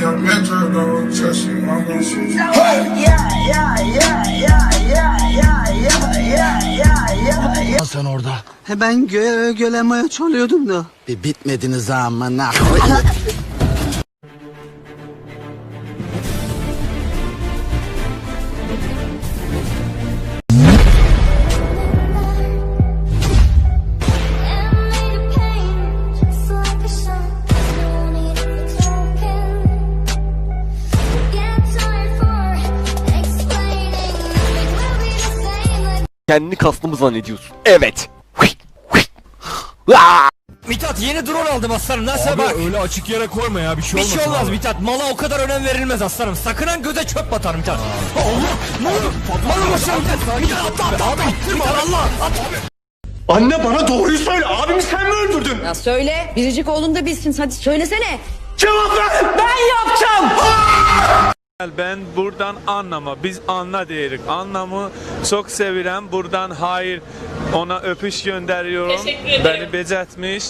your mentor, don't trust you, I'm gonna shoot you. sen orada? He ben gö gölemeye çalıyordum da. Bir bitmediniz amına. Kendini kaslı mı zannediyorsun? Evet. Mithat yeni drone aldım aslanım nasıl bak. öyle açık yere koyma ya bir şey Bir olmasın. şey olmaz abi. Mithat mala o kadar önem verilmez aslanım. Sakın ha göze çöp batar Mithat. Allah ne oldu? Malı boşuna Mithat. Mithat atla atla atla. Mithat Allah at. Anne bana doğruyu söyle abimi sen mi öldürdün? Ya söyle. Biricik oğlun da bilsin. Hadi söylesene. Cevap ver! Ben ben buradan anlama, biz anla diyerek anlamı çok sevilen buradan hayır ona öpüş gönderiyorum. Teşekkür ederim. Beni becertmiş.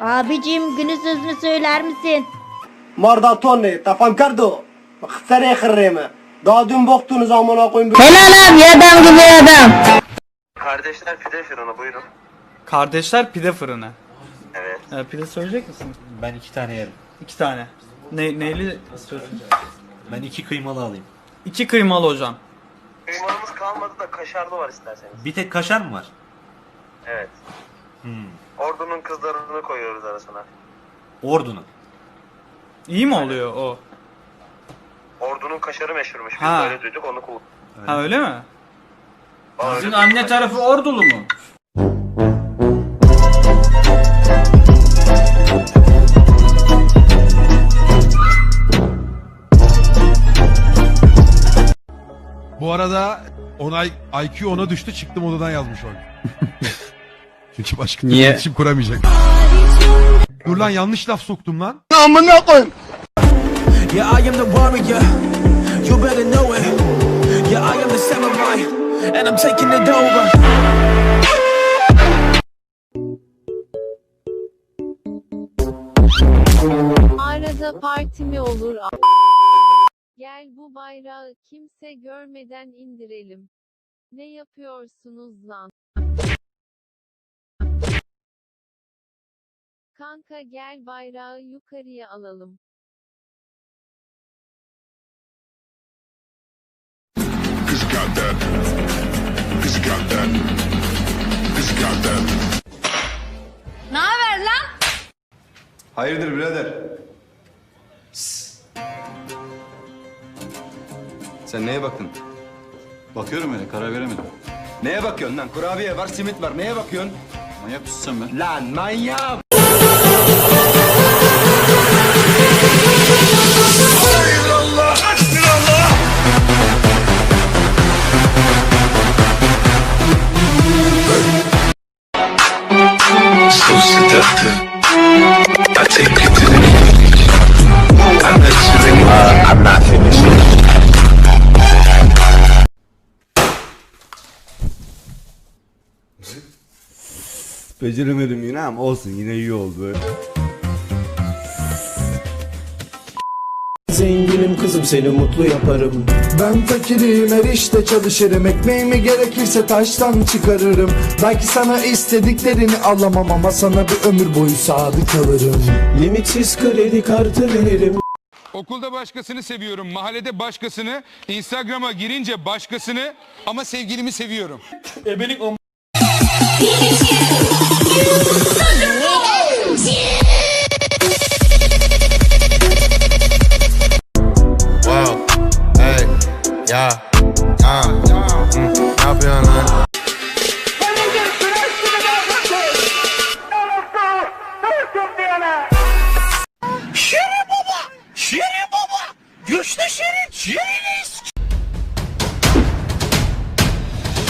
Abicim günün sözünü söyler misin? Morda Tony, tapankardo. Kıftere kırreme. Daha dün boktunuz amına koyun. Helal abi adam gibi adam. Kardeşler pide fırını buyurun. Kardeşler pide fırını. Evet. Ee, pide söyleyecek misin? Ben iki tane yerim. İki tane. Ne, neyli istiyorsun? Ben iki kıymalı alayım. İki kıymalı hocam. Kıymalımız kalmadı da kaşarlı var isterseniz. Bir tek kaşar mı var? Evet. Hmm. Ordunun kızlarını koyuyoruz arasına. Ordunun. İyi mi oluyor o? Ordunun kaşarı meşhurmuş. Biz Ha. böyle duyduk onu kullandık. Ha öyle mi? Sizin anne tarafı ordulu mu? Bu arada onay IQ ona düştü çıktım odadan yazmış o. Çünkü başka Niye? iletişim kuramayacak. Dur lan yanlış laf soktum lan. Amına koyayım. Yeah I am the warrior. You better know it. Yeah I am the samurai. And I'm taking it over. Arada parti mi olur? Gel bu bayrağı kimse görmeden indirelim. Ne yapıyorsunuz lan? Kanka gel bayrağı yukarıya alalım. Ne haber lan? Hayırdır birader? Sen neye baktın? Bakıyorum öyle karar veremedim. Neye bakıyorsun lan? Kurabiye var, simit var. Neye bakıyorsun? Manyak mısın sen be? Lan manyak! Beceremedim yine ama olsun yine iyi oldu. Zenginim kızım seni mutlu yaparım. Ben fakirim her işte çalışırım Ekmeğimi gerekirse taştan çıkarırım Belki sana istediklerini alamam ama sana bir ömür boyu sadık kalırım Limitsiz kredi kartı veririm. Okulda başkasını seviyorum, mahallede başkasını, Instagram'a girince başkasını ama sevgilimi seviyorum. Wow, Yeah.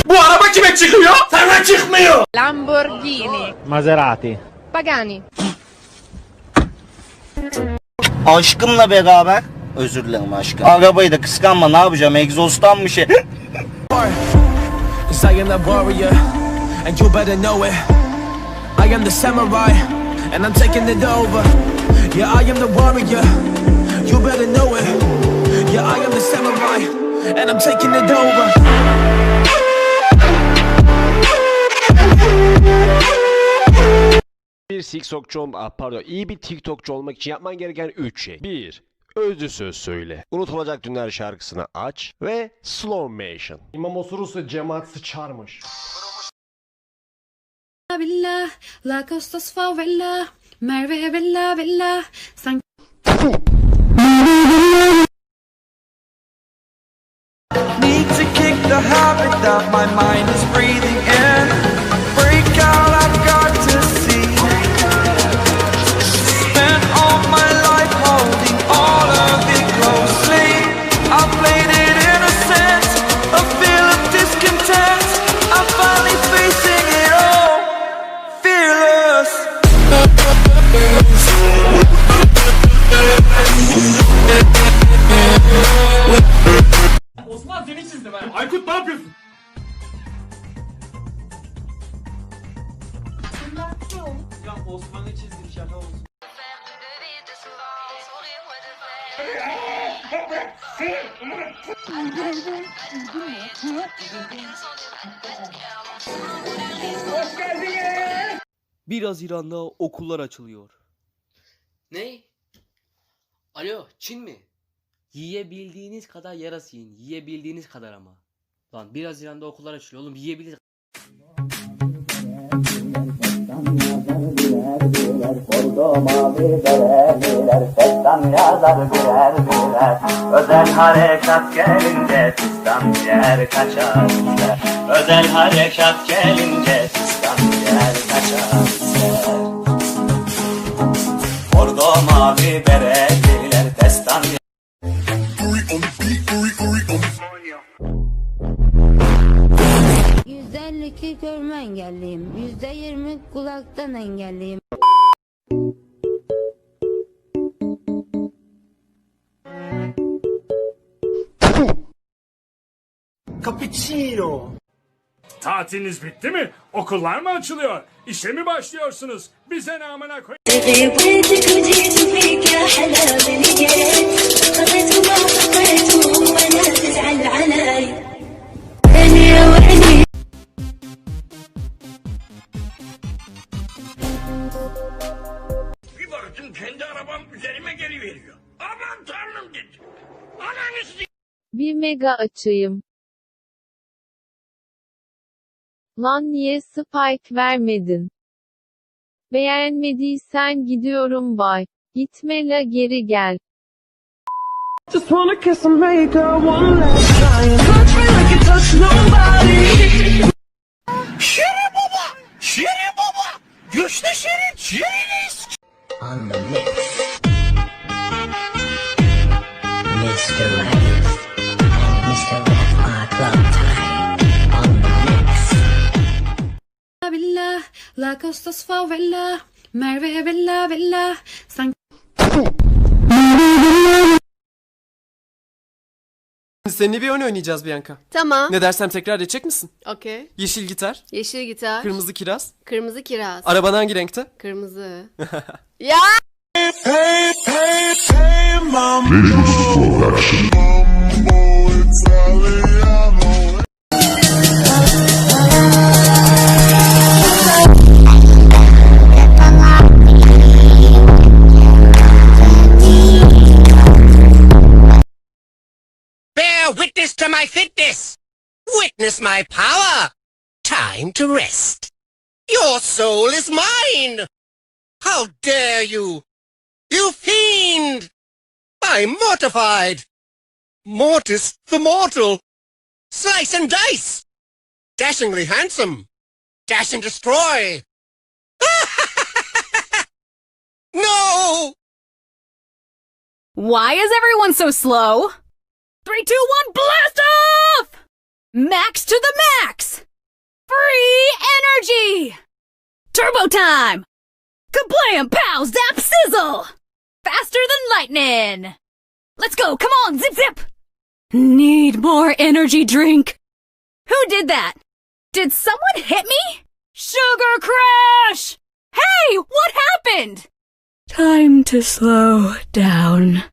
Bu araba kime çıkıyor? Sana çıkmıyor. Lamborghini. Maserati. Pagani. Aşkımla beraber. Özür dilerim aşkım. Arabayı da kıskanma ne yapacağım egzozdan bir şey. Cause I am the warrior, and you better know it. I am the samurai, and I'm taking it over. Yeah, I am the warrior, you better know it. Yeah, I am the samurai, and I'm taking it over. Bir TikTokçu ol- ah, pardon iyi bir TikTokçu olmak için yapman gereken 3 şey. 1. Özlü söz söyle. Unutulacak Dünler şarkısını aç ve slow motion. İmam osurursa cemaat sıçarmış. Billah, la costas favela, Merve bella bella, San Need to kick the habit that my mind is breathing Osman'ı çizdim şaka olsun. Bir Haziran'da okullar açılıyor. Ne? Alo Çin mi? Yiyebildiğiniz kadar yarası yiyin. Yiyebildiğiniz kadar ama. Lan 1 Haziran'da okullar açılıyor oğlum yiyebilir. Özel harekat gelince sistem yer kaçar. Özel harekat gelince sistem yer kaçar. Bordo mavi bereliler destan %52 görme engelliyim. %20 kulaktan engelliyim. Tatiliniz bitti mi? Okullar mı açılıyor? İşe mi başlıyorsunuz? Bize ne amına koy... Bir baktım kendi arabam üzerime geliveriyor. Aman tanrım dedim. Ananı Bir mega açayım. Lan niye spike vermedin? Beğenmediysen gidiyorum bay. Gitme la geri gel. Just wanna kiss and make her one last time. Touch me like you touch nobody. La costas favela, Merve bella bella, San Seninle bir oyun oynayacağız Bianca. Tamam. Ne dersem tekrar edecek misin? Okey. Yeşil gitar, Yeşil gitar, kırmızı kiraz. kırmızı kiraz, Araban hangi renkte? kırmızı. ya! Witness to my fitness! Witness my power! Time to rest. Your soul is mine! How dare you! You fiend! I'm mortified! Mortis the mortal! Slice and dice! Dashingly handsome! Dash and destroy! no! Why is everyone so slow? Three, two, one, blast off! Max to the max! Free energy! Turbo time! Kablam, pow, zap, sizzle! faster than lightning. Let's go. Come on, zip zip. Need more energy drink. Who did that? Did someone hit me? Sugar crash! Hey, what happened? Time to slow down.